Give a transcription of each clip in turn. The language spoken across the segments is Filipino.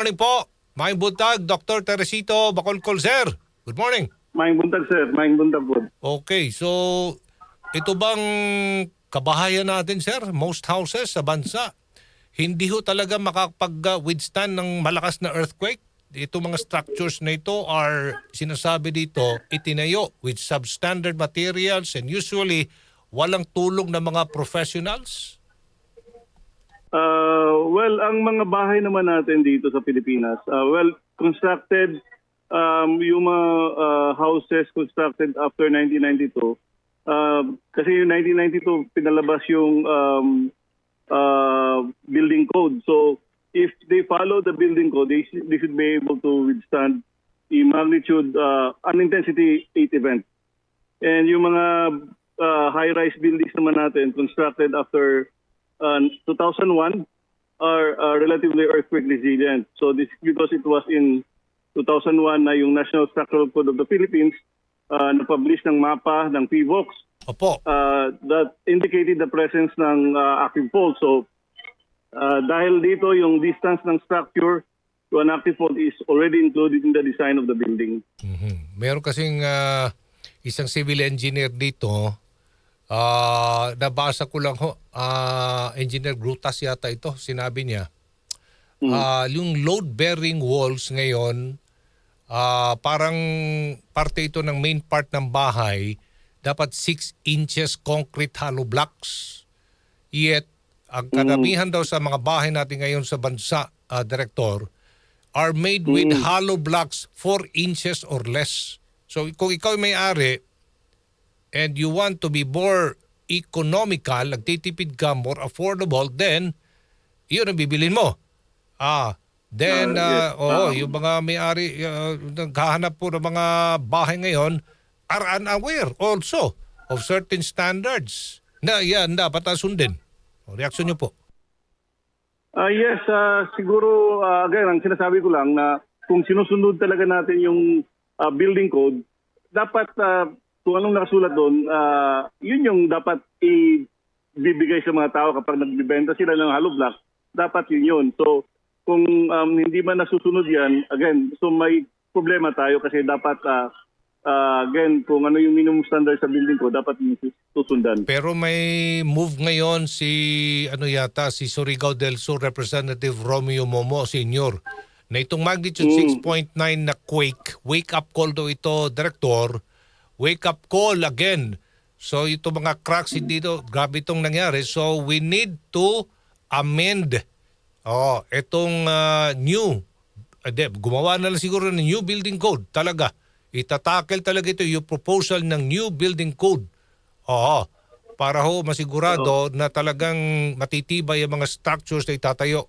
morning po. Maing buntag, Dr. Teresito Bacolcol, sir. Good morning. Maing buntag, sir. Maing buntag po. Okay, so ito bang kabahayan natin, sir? Most houses sa bansa, hindi ho talaga makapag-withstand ng malakas na earthquake? Ito mga structures na ito are sinasabi dito itinayo with substandard materials and usually walang tulong ng mga professionals? Well, ang mga bahay naman natin dito sa Pilipinas, uh, well, constructed, um, yung mga uh, houses constructed after 1992, uh, kasi yung 1992, pinalabas yung um, uh, building code. So, if they follow the building code, they, they should be able to withstand the magnitude, uh, an intensity 8 event. And yung mga uh, high-rise buildings naman natin constructed after uh, 2001 are uh, relatively earthquake resilient. So this because it was in 2001 na yung National Structural Code of the Philippines uh, na-publish ng mapa ng PVOX Opo. uh, that indicated the presence ng uh, active fault. So uh, dahil dito yung distance ng structure to an active fault is already included in the design of the building. Mhm. Meron kasing ah, isang civil engineer dito. Ah, nabasa ko lang ho, ah, engineer Grutas yata ito, sinabi niya. Ah, yung load-bearing walls ngayon, ah, parang parte ito ng main part ng bahay, dapat 6 inches concrete hollow blocks. Yet, ang karamihan daw sa mga bahay natin ngayon sa bansa, ah, Director, are made with hollow blocks 4 inches or less. So kung ikaw ay may-ari and you want to be more economical, nagtitipid ka, more affordable, then yun ang bibilin mo. Ah, then, yes. ah, oo, Ah. yung mga may-ari, uh, naghahanap po ng mga bahay ngayon are unaware also of certain standards na yan dapat sundin. O, reaksyon nyo po. Ah yes, ah, siguro ah, again, ang sinasabi ko lang na kung sinusunod talaga natin yung ah, building code, dapat ah, kung anong nakasulat doon, ah, yun yung dapat ibibigay sa mga tao kapag nagbibenta sila ng hollow block, dapat yun yun. So kung um, hindi man nasusunod yan, again, so may problema tayo kasi dapat ah, ah, again, kung ano yung minimum standard sa building code, dapat yung susundan. Pero may move ngayon si ano yata si Surigao del Sur Representative Romeo Momo Sr. na itong magnitude 6.9 na quake, wake up call daw ito, Director, wake up call again. So ito mga cracks hindi dito, grabe itong nangyari. So we need to amend oh, itong ah, new, ade, gumawa na lang siguro ng new building code talaga. Itatakel talaga ito yung proposal ng new building code. Oo. Para ho masigurado na talagang matitibay ang mga structures na itatayo.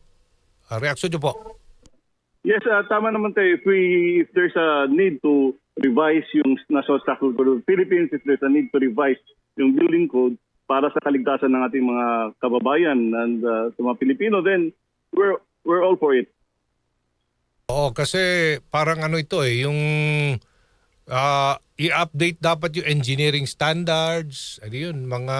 Uh, reaksyon nyo po. Yes, ah, tama naman tayo. If, we, if there's a need to revise yung National Code of the Philippines, if there's a need to revise yung building code para sa kaligtasan ng ating mga kababayan and ah, sa mga Pilipino, then we're, we're all for it. Oo, kasi parang ano ito eh, yung ah, i-update dapat yung engineering standards, ano yun, mga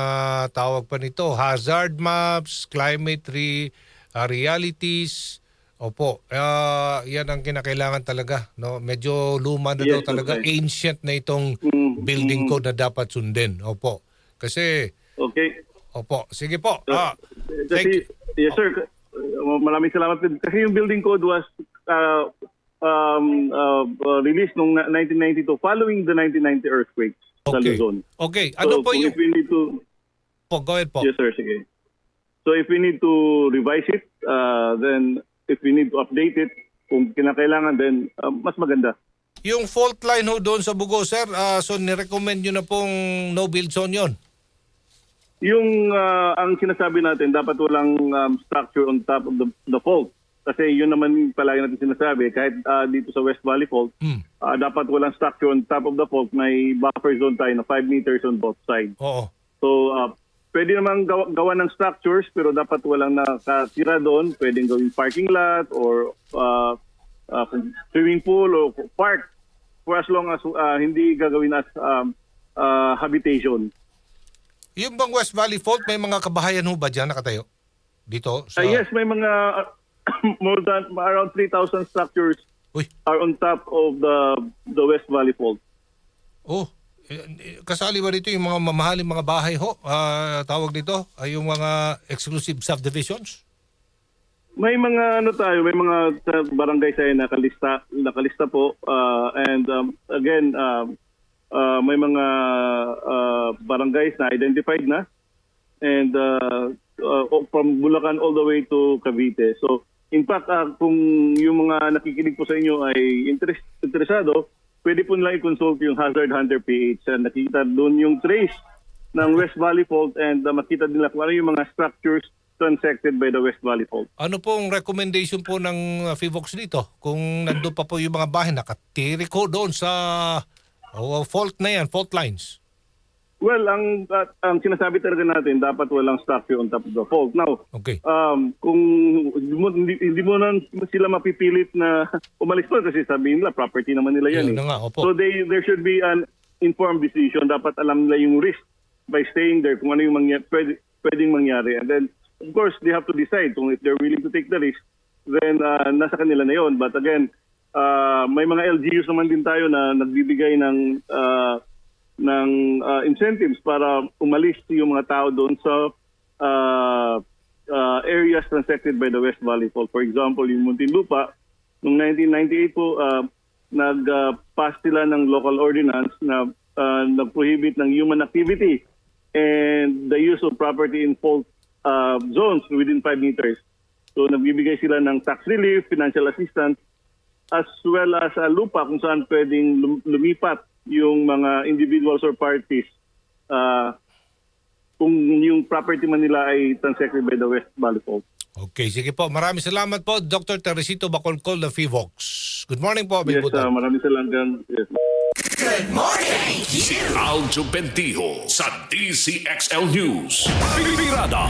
tawag pa nito, hazard maps, climate re, ah, realities. Opo, ah, yan ang kinakailangan talaga. No? Medyo luma na daw Yes, talaga, okay. ancient na itong Mm, building code na dapat sundin. Opo. Kasi, Okay? opo, sige po. Ah, Kasi, yes sir, Uh, maraming salamat. Kasi yung building code was uh, um, uh, uh, released noong 1992 following the 1990 earthquake sa okay. Luzon. Okay, ano So, po yung... if we need to Po, go ahead po. Yes, sir. Sige. So if we need to revise it, uh, then if we need to update it, kung kinakailangan, then uh, mas maganda. Yung fault line ho doon sa Bugo, sir, ah, so nirecommend nyo na pong no build zone yon. Yung uh, ang sinasabi natin, dapat walang um, structure on top of the, the fault. Kasi yun naman palagi natin sinasabi, kahit uh, dito sa West Valley Fault, Hmm. uh, dapat walang structure on top of the fault. May buffer zone tayo na 5 meters on both sides. Oo. So, uh, pwede namang gawa, gawa ng structures pero dapat walang nakatira doon. Pwedeng gawing parking lot or uh, uh, swimming pool o park for as long as uh, hindi gagawin as um, uh, habitation. Yung bang West Valley Fault, may mga kabahayan ho ba dyan nakatayo? Dito? Sa... Uh, yes, may mga more than around 3,000 structures Uy, are on top of the the West Valley Fault. oh. Kasali ba dito yung mga mamahaling mga bahay ho? Ah, tawag dito? Ay yung mga exclusive subdivisions? May mga ano tayo, may mga sa barangay tayo nakalista, nakalista po uh, and um, again um, uh, may mga uh, barangays na identified na and uh, uh, from Bulacan all the way to Cavite. So in fact uh, kung yung mga nakikinig po sa inyo ay interes, interesado, pwede po nila i-consult yung Hazard Hunter PH. Uh, nakikita doon yung trace ng West Valley Fault and uh, makita nila kung ano yung mga structures transected by the West Valley Fault. Ano pong recommendation po ng uh, FIVOX dito? Kung nandun pa po yung mga bahay, nakatirik ho doon sa oh, fault na yan, fault lines. Well, ang at, ang sinasabi talaga natin, dapat walang structure on top of the fault. Now, Okay. um, kung hindi mo, hindi, hindi mo na sila mapipilit na umalis pa kasi sabihin nila, property naman nila yan. Yun eh. nga, opo. So they, there should be an informed decision. Dapat alam nila yung risk by staying there, kung ano yung mangya, pwede, pwedeng mangyari. And then, of course, they have to decide kung if they're willing to take the risk, then uh, nasa kanila na yon. But again, uh, may mga LGUs naman din tayo na nagbibigay ng uh, ng uh, incentives para umalis yung mga tao doon sa uh, uh, areas transected by the West Valley Fault. For example, yung Muntinlupa, noong 1998 po, uh, nag-pass sila ng local ordinance na uh, nag-prohibit ng human activity and the use of property in fault uh, zones within 5 meters. So nagbibigay sila ng tax relief, financial assistance, as well as uh, lupa kung saan pwedeng lum- lumipat yung mga individuals or parties uh, kung yung property man nila ay transected by the West Valley Fault. Okay, sige po. Maraming salamat po, Dr. Teresito Bacolcol ng FIVOX. Good morning po, Abel Yes, uh, maraming salamat. Yes. Si Aljo Bendijo sa DCXL News. Pirada